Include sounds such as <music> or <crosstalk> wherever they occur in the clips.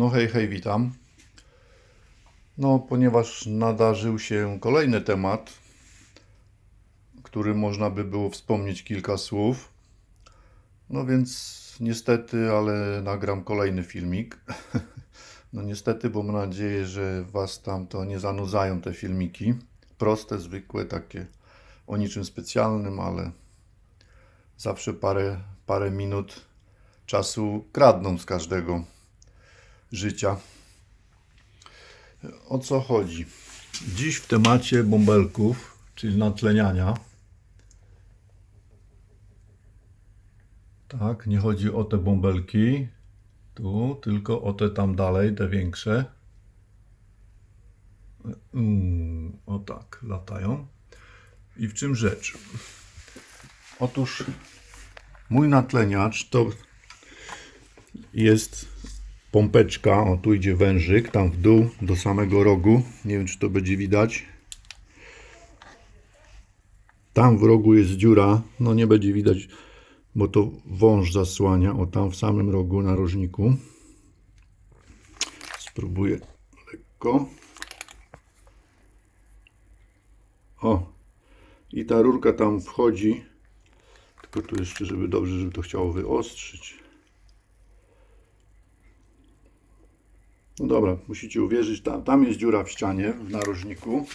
No hej, hej, witam. No, ponieważ nadarzył się kolejny temat, który można by było wspomnieć kilka słów, no więc niestety, ale nagram kolejny filmik. <laughs> No niestety, bo mam nadzieję, że Was tam to nie zanudzają te filmiki. Proste, zwykłe, takie o niczym specjalnym, ale zawsze parę, parę minut czasu kradną z każdego życia. O co chodzi? Dziś w temacie bąbelków, czyli natleniania. Tak, nie chodzi o te bąbelki tu, tylko o te tam dalej, te większe. Mm, o tak, latają. I w czym rzecz? Otóż mój natleniacz to jest pompeczka, o tu idzie wężyk, tam w dół do samego rogu. Nie wiem, czy to będzie widać. Tam w rogu jest dziura, no nie będzie widać, bo to wąż zasłania, o tam w samym rogu narożniku. Spróbuję lekko. O, i ta rurka tam wchodzi, tylko tu jeszcze, żeby dobrze, żeby to chciało wyostrzyć. No dobra, musicie uwierzyć, tam, tam jest dziura w ścianie, w narożniku.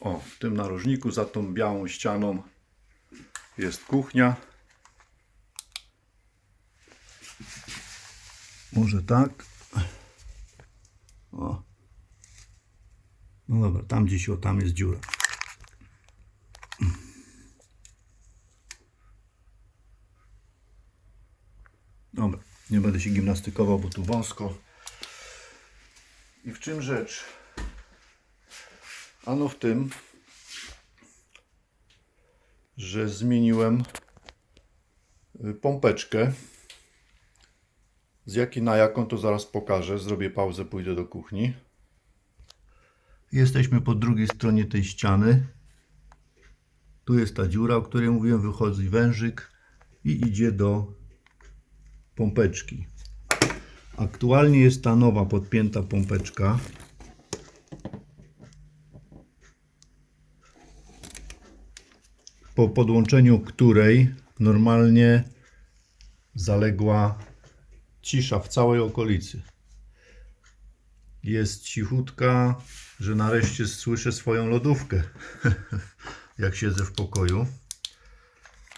O, w tym narożniku za tą białą ścianą jest kuchnia. Może tak. O. No dobra, tam gdzieś o, tam jest dziura. Dobra, nie będę się gimnastykował, bo tu wąsko. I w czym rzecz? Ano w tym, że zmieniłem y, pompeczkę. Z jakiej na jaką to zaraz pokażę. Zrobię pauzę, pójdę do kuchni. Jesteśmy po drugiej stronie tej ściany. Tu jest ta dziura, o której mówiłem, wychodzi wężyk i idzie do pompeczki. Aktualnie jest ta nowa podpięta pompeczka. Po podłączeniu której normalnie zaległa cisza w całej okolicy. Jest cichutka, że nareszcie słyszę swoją lodówkę, <laughs> jak siedzę w pokoju.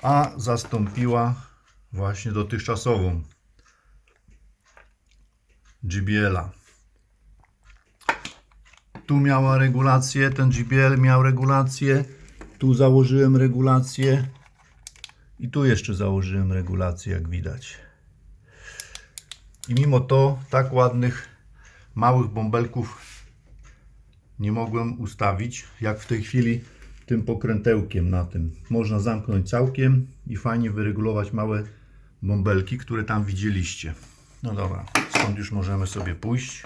A zastąpiła właśnie dotychczasową JBL-a. Tu miała regulację, ten JBL miał regulację, tu założyłem regulację i tu jeszcze założyłem regulację, jak widać. I mimo to tak ładnych małych bąbelków nie mogłem ustawić, jak w tej chwili tym pokrętełkiem na tym. Można zamknąć całkiem i fajnie wyregulować małe bąbelki, które tam widzieliście. No dobra, stąd już możemy sobie pójść.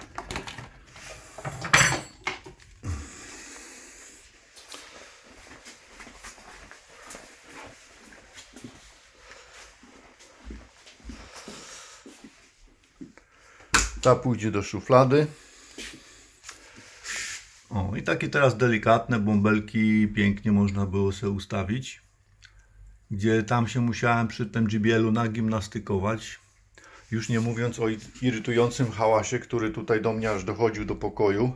Ta pójdzie do szuflady. O, i takie teraz delikatne bąbelki pięknie można było sobie ustawić. Gdzie tam się musiałem przy tym JBL-u nagimnastykować. Już nie mówiąc o irytującym hałasie, który tutaj do mnie aż dochodził do pokoju.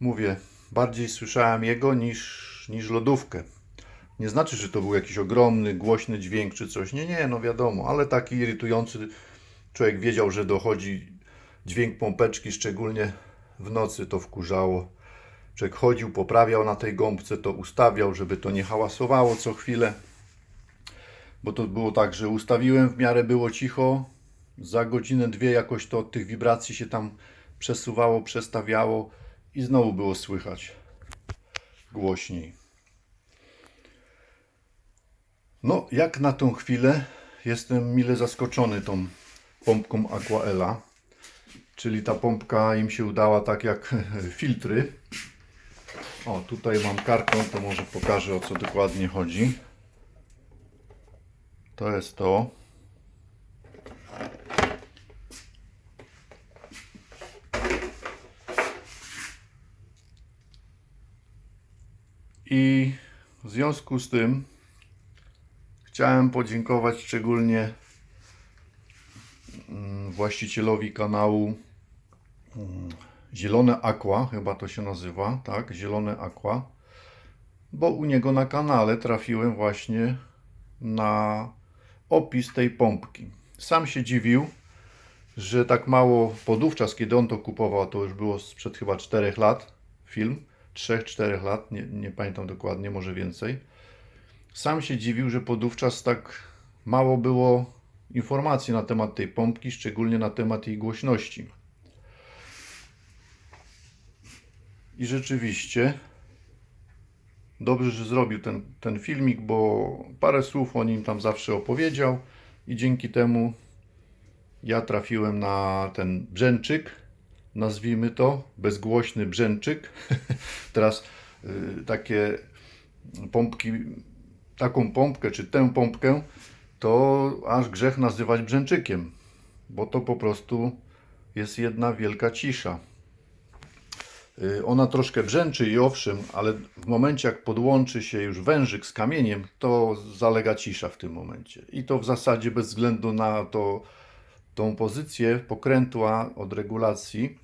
Mówię, bardziej słyszałem jego niż, niż lodówkę. Nie znaczy, że to był jakiś ogromny, głośny dźwięk czy coś. Nie, nie, no wiadomo, ale taki irytujący. Człowiek wiedział, że dochodzi dźwięk pompeczki, szczególnie w nocy to wkurzało. Człowiek chodził, poprawiał na tej gąbce, to ustawiał, żeby to nie hałasowało co chwilę. Bo to było tak, że ustawiłem, w miarę było cicho. Za godzinę, dwie jakoś to od tych wibracji się tam przesuwało, przestawiało i znowu było słychać głośniej. No, jak na tą chwilę jestem mile zaskoczony tą pompką Aquaela. Czyli ta pompka im się udała tak jak <laughs> filtry. O, tutaj mam karton, to może pokażę o co dokładnie chodzi. To jest to. I w związku z tym chciałem podziękować szczególnie mm, właścicielowi kanału mm, Zielone Aqua, chyba to się nazywa, tak? Zielone Aqua, bo u niego na kanale trafiłem właśnie na opis tej pompki. Sam się dziwił, że tak mało podówczas, kiedy on to kupował, to już było sprzed chyba 4 lat film, 3-4 lat, nie, nie pamiętam dokładnie, może więcej. Sam się dziwił, że podówczas tak mało było informacji na temat tej pompki, szczególnie na temat jej głośności. I rzeczywiście dobrze, że zrobił ten, ten filmik, bo parę słów o nim tam zawsze opowiedział i dzięki temu ja trafiłem na ten brzęczyk, nazwijmy to, bezgłośny brzęczyk. <laughs> Teraz y, takie pompki, taką pompkę, czy tę pompkę, to aż grzech nazywać brzęczykiem, bo to po prostu jest jedna wielka cisza. Y, Ona troszkę brzęczy i owszem, ale w momencie jak podłączy się już wężyk z kamieniem, to zalega cisza w tym momencie. I to w zasadzie bez względu na to, tą pozycję pokrętła od regulacji,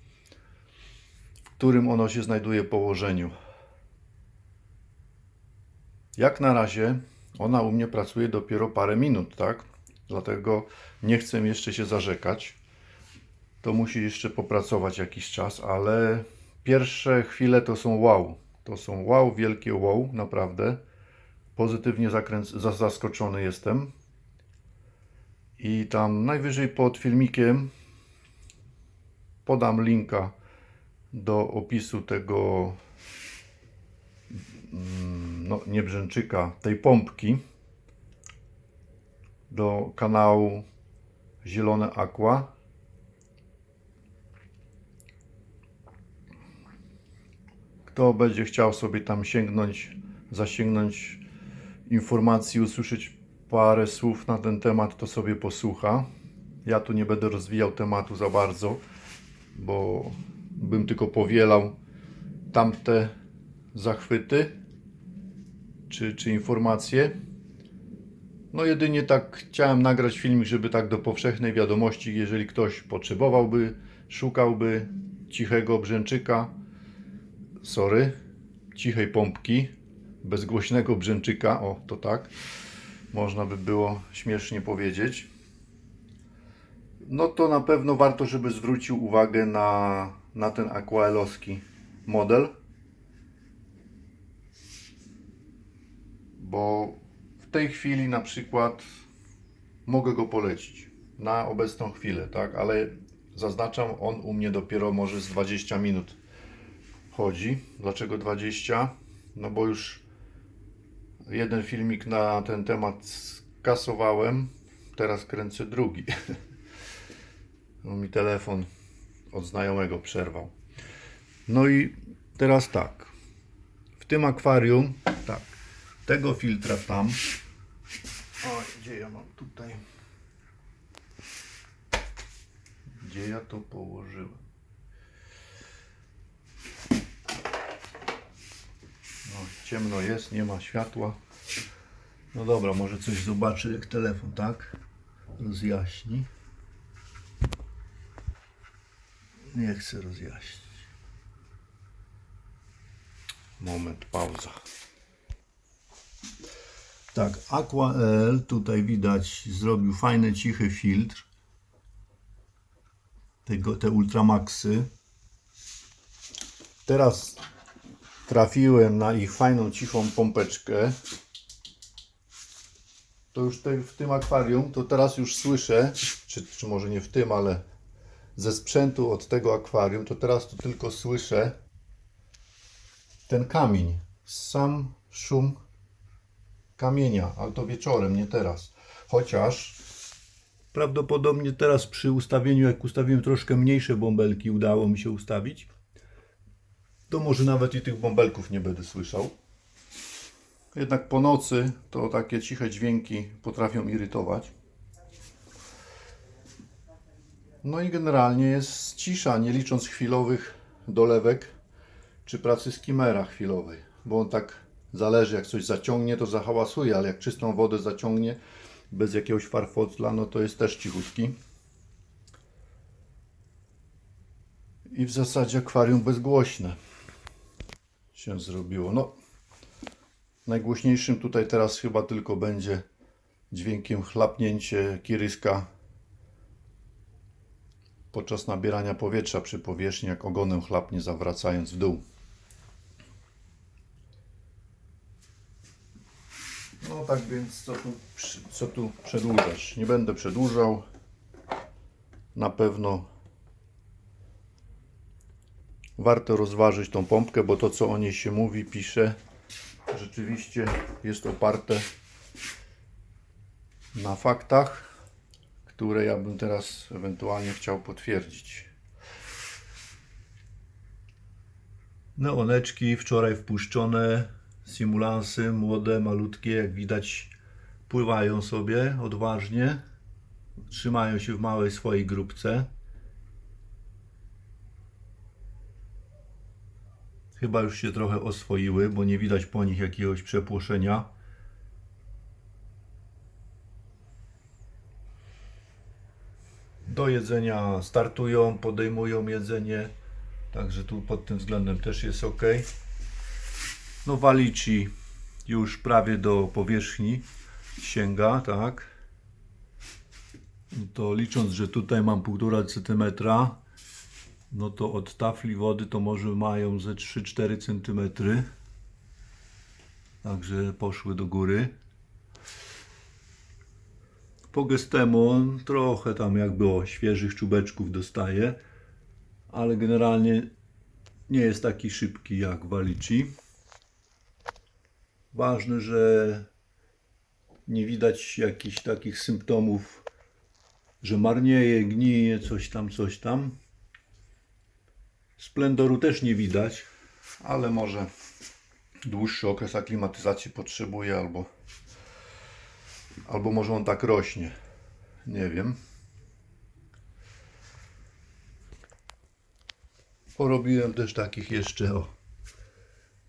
w którym ono się znajduje położeniu. Jak na razie ona u mnie pracuje dopiero parę minut, tak? Dlatego nie chcę jeszcze się zarzekać. To musi jeszcze popracować jakiś czas, ale pierwsze chwile to są wow. To są wow, wielkie wow, naprawdę. Pozytywnie zakręc- za- zaskoczony jestem. I tam najwyżej pod filmikiem podam linka do opisu tego mm, no nie brzęczyka, tej pompki do kanału Zielone Aqua. Kto będzie chciał sobie tam sięgnąć, zasięgnąć informacji, usłyszeć parę słów na ten temat, to sobie posłucha. Ja tu nie będę rozwijał tematu za bardzo, bo bym tylko powielał tamte zachwyty czy, czy informacje. No jedynie tak chciałem nagrać filmik, żeby tak do powszechnej wiadomości, jeżeli ktoś potrzebowałby, szukałby cichego brzęczyka, sorry, cichej pompki, bezgłośnego brzęczyka, o to tak, można by było śmiesznie powiedzieć, no to na pewno warto, żeby zwrócił uwagę na, na ten aquaelowski model, bo w tej chwili na przykład mogę go polecić na obecną chwilę, tak, ale zaznaczam, on u mnie dopiero może z 20 minut chodzi. Dlaczego 20? No bo już jeden filmik na ten temat skasowałem, teraz kręcę drugi. <laughs> No mi telefon od znajomego przerwał. No i teraz tak. W tym akwarium, tak, tego filtra tam. O, gdzie ja mam tutaj? Gdzie ja to położyłem? No, ciemno jest, nie ma światła. No dobra, może coś zobaczy jak telefon, tak? Rozjaśni. Nie chcę rozjaśnić. Moment, pauza. Tak, AquaL tutaj widać zrobił fajny, cichy filtr. Tego, te Ultramaxy. Teraz trafiłem na ich fajną, cichą pompeczkę. To już te, w tym akwarium, to teraz już słyszę, czy, czy może nie w tym, ale ze sprzętu od tego akwarium, to teraz to tylko słyszę ten kamień. Sam szum kamienia, ale to wieczorem, nie teraz. Chociaż prawdopodobnie teraz przy ustawieniu, jak ustawiłem troszkę mniejsze bąbelki, udało mi się ustawić, to może nawet i tych bąbelków nie będę słyszał. Jednak po nocy to takie ciche dźwięki potrafią irytować. No i generalnie jest cisza, nie licząc chwilowych dolewek czy pracy skimera chwilowej, bo on tak Zależy, jak coś zaciągnie, to zahałasuje, ale jak czystą wodę zaciągnie bez jakiegoś farfocla, no to jest też cichutki. I w zasadzie akwarium bezgłośne się zrobiło. No, najgłośniejszym tutaj teraz chyba tylko będzie dźwiękiem chlapnięcie kiryska podczas nabierania powietrza przy powierzchni, jak ogonem chlapnie zawracając w dół. No tak więc co tu, co tu przedłużać? Nie będę przedłużał. Na pewno warto rozważyć tą pompkę, bo to co o niej się mówi, pisze, rzeczywiście jest oparte na faktach, które ja bym teraz ewentualnie chciał potwierdzić. Neoneczki wczoraj wpuszczone, simulansy młode, malutkie, jak widać pływają sobie odważnie, trzymają się w małej swojej grupce. Chyba już się trochę oswoiły, bo nie widać po nich jakiegoś przepłoszenia. Do jedzenia startują, podejmują jedzenie, także tu pod tym względem też jest ok. No walici już prawie do powierzchni sięga, tak. To licząc, że tutaj mam 1,5 cm, no to od tafli wody to może mają ze 3-4 cm. Także poszły do góry. Po gestemon trochę tam jakby o świeżych czubeczków dostaje, ale generalnie nie jest taki szybki jak Walici. Ważne, że nie widać jakichś takich symptomów, że marnieje, gnije, coś tam, coś tam. Splendoru też nie widać, ale może dłuższy okres aklimatyzacji potrzebuje albo albo może on tak rośnie. Nie wiem. Porobiłem też takich jeszcze o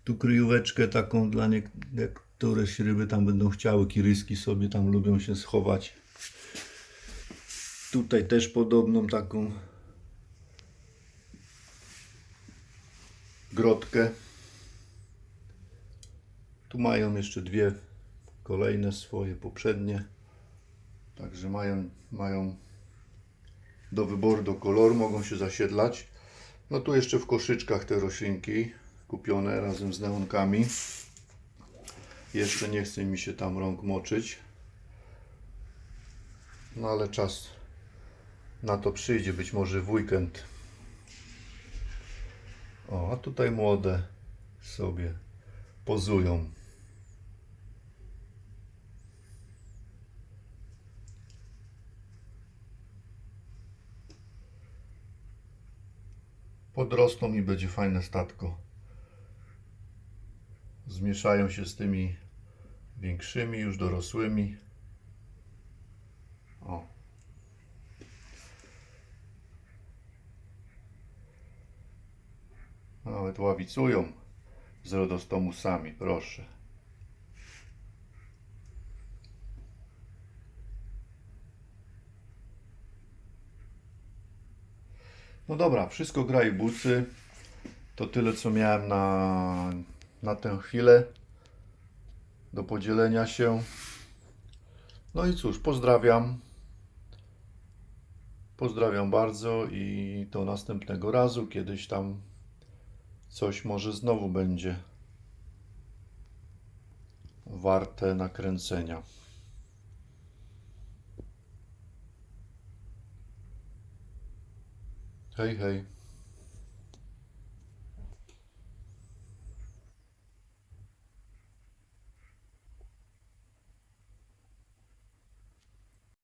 tu kryjóweczkę taką dla nie, niektóre ryby tam będą chciały, kiryski sobie tam lubią się schować. Tutaj też podobną taką grotkę. Tu mają jeszcze dwie kolejne swoje poprzednie. Także mają, mają do wyboru, do koloru, mogą się zasiedlać. No tu jeszcze w koszyczkach te roślinki kupione razem z neonkami. Jeszcze nie chce mi się tam rąk moczyć. No ale czas na to przyjdzie, być może w weekend. O, a tutaj młode sobie pozują. Podrosną i będzie fajne statko. Zmieszają się z tymi większymi, już dorosłymi. O. Nawet ławicują z rodostomusami, proszę. No dobra, wszystko gra i bucy. To tyle, co miałem na, na tę chwilę do podzielenia się. No i cóż, pozdrawiam. Pozdrawiam bardzo i do następnego razu. Kiedyś tam coś może znowu będzie warte nakręcenia. Hej, hej.